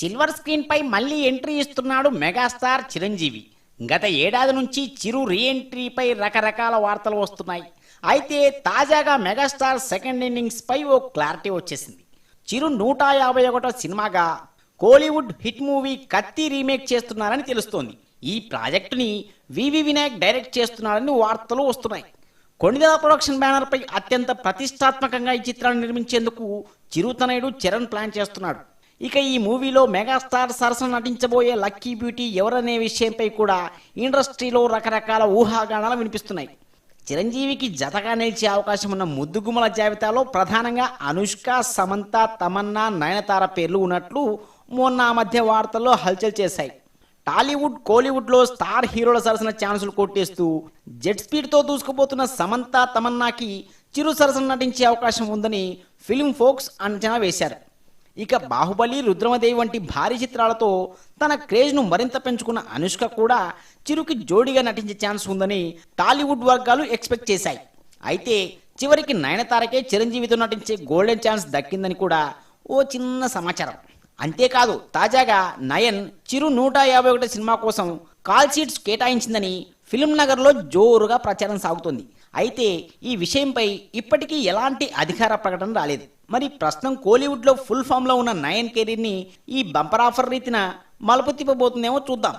Silver screen పై మళ్ళీ entry ఇస్తున్నాడు megastar Chiranjeevi. గత ఏడాది నుంచి చిరు రీఎంట్రీపై రకరకాల వార్తలు వస్తున్నాయి. అయితే తాజాగా మెగాస్టార్ సెకండ్ ఇన్నింగ్స్ పై ఓ క్లారిటీ వచ్చేసింది. చిరు నూట యాభై ఒకటో సినిమాగా Kollywood hit movie Kaththi remake చేస్తున్నారని తెలుస్తోంది. ఈ ప్రాజెక్టుని వివి వినాయక్ డైరెక్ట్ చేస్తున్నారని వార్తలు వస్తున్నాయి. కొణిదల ప్రొడక్షన్ బ్యానర్ పై అత్యంత ప్రతిష్టాత్మకంగా ఈ చిత్రాన్ని నిర్మించేందుకు చిరుతనయుడు చరణ్ ప్లాన్ చేస్తున్నాడు. ఇక ఈ మూవీలో మెగాస్టార్ సరసన నటించబోయే లక్కీ బ్యూటీ ఎవరనే విషయంపై కూడా ఇండస్ట్రీలో రకరకాల ఊహాగానాలు వినిపిస్తున్నాయి. చిరంజీవికి జతగా నిలిచే అవకాశం ఉన్న ముద్దుగుమల జాబితాలో ప్రధానంగా అనుష్క సమంత తమన్నా నయనతార పేర్లు ఉన్నట్లు మొన్న ఆ మధ్య వార్తల్లో హల్చల్ చేశాయి. టాలీవుడ్ కోలీవుడ్లో స్టార్ హీరోల సరసన ఛాన్సులు కొట్టేస్తూ జెట్ స్పీడ్తో దూసుకుపోతున్న సమంత తమన్నాకి చిరు సరసన నటించే అవకాశం ఉందని ఫిల్మ్ ఫోక్స్ అంచనా వేశారు. ఇక బాహుబలి రుద్రమదేవి వంటి భారీ చిత్రాలతో తన క్రేజ్ను మరింత పెంచుకున్న అనుష్క కూడా చిరుకి జోడిగా నటించే ఛాన్స్ ఉందని టాలీవుడ్ వర్గాలు ఎక్స్పెక్ట్ చేశాయి. అయితే చివరికి నయనతారకే చిరంజీవితో నటించే గోల్డెన్ ఛాన్స్ దక్కిందని కూడా ఓ చిన్న సమాచారం. అంతేకాదు తాజాగా నయన్ చిరు నూట యాభై ఒకటి సినిమా కోసం కాల్ సీట్స్ కేటాయించిందని ఫిల్మ్ నగర్లో జోరుగా ప్రచారం సాగుతోంది. అయితే ఈ విషయంపై ఇప్పటికీ ఎలాంటి అధికార ప్రకటన రాలేదు. మరి ప్రస్తుతం కోలీవుడ్లో ఫుల్ ఫామ్లో ఉన్న నయన్ కెరీర్ని ఈ బంపర్ ఆఫర్ రీతిన మలుపు తిప్పబోతుందేమో చూద్దాం.